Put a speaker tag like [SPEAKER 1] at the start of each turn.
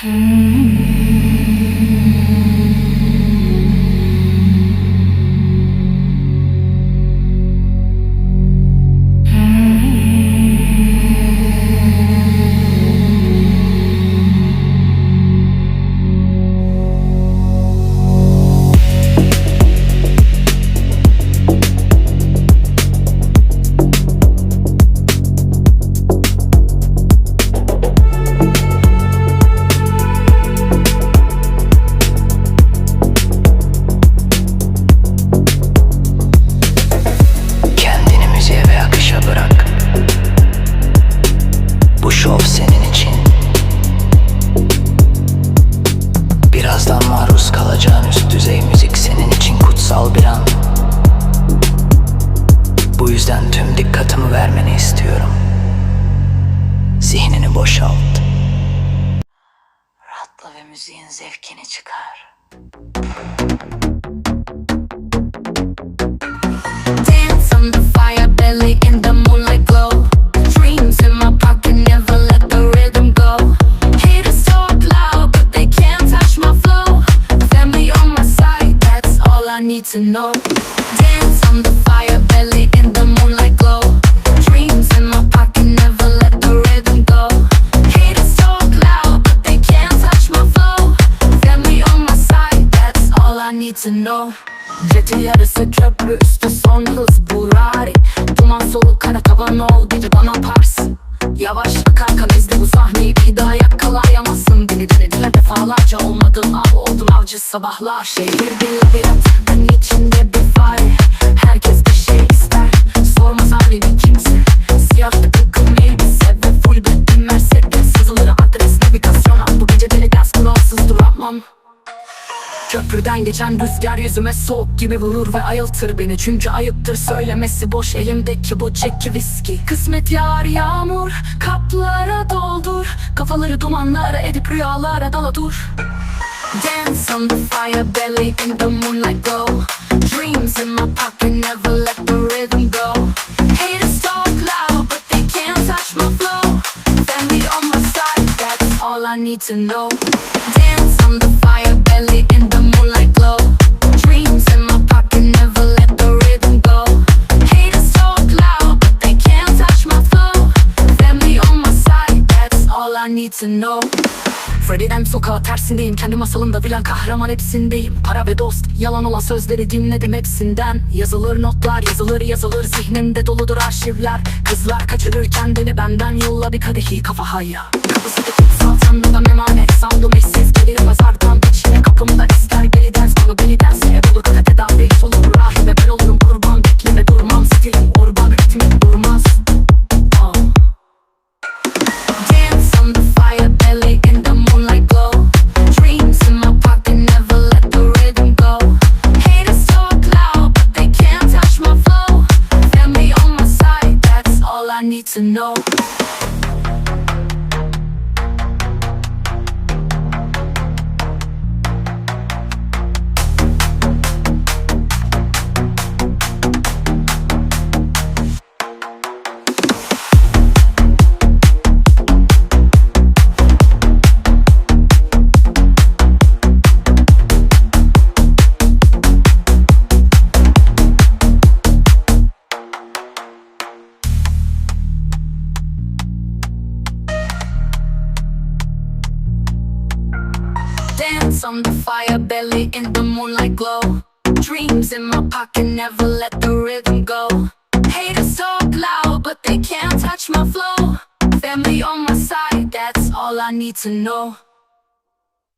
[SPEAKER 1] Kendini Zihnini boşalt. Rahatla ve müziğin zevkini çıkar.
[SPEAKER 2] Dance on the fire belly in the moonlight glow. Dreams in my pocket, never let the rhythm go. Haters talk loud, but they can't touch my flow. Family on my side, that's all I need to know. Dance on the fire need to know. Gece yarısı köprü üstü son hız Burari. Duman soluk kara tavan ol biri bana parsın. Yavaş akar kan izle bu sahneyi bir daha yakalayamazsın. Beni denediler defalarca olmadım av oldum avcı sabahlar. Şehir bir labirent ben içinde bir fare. Herkes bir şey ister sormaz halini kimse. Siyah Köprüden geçen rüzgar yüzüme soğuk gibi vurur ve ayıltır beni. Çünkü ayıptır söylemesi boş elimdeki bu çeki viski. Kısmet yağar yağmur kaplara doldur. Kafaları dumanlara edip rüyalara dala dur. Dance on the fire belly in the moonlight glow. Dreams in my pocket never let the rhythm go. Haters talk loud but they can't touch my flow. Family on my side that's all I need to know. Dance on the fire belly in the need to tersindeyim. Kendi masalımda bilen kahraman hepsindeyim. Para ve dost yalan olan sözleri dinledim hepsinden. Yazılır notlar yazılır yazılır. Zihnimde doludur arşivler. Kızlar kaçırır kendini benden Yolla bir kadehi kafa hayya Kapısı tanrıdan emanet Soundum eşsiz gelir mezardan know. Dance on the fire belly in the moonlight glow. Dreams in my pocket, never let the rhythm go. Haters talk loud, but they can't touch my flow. Family on my side, that's all I need to know.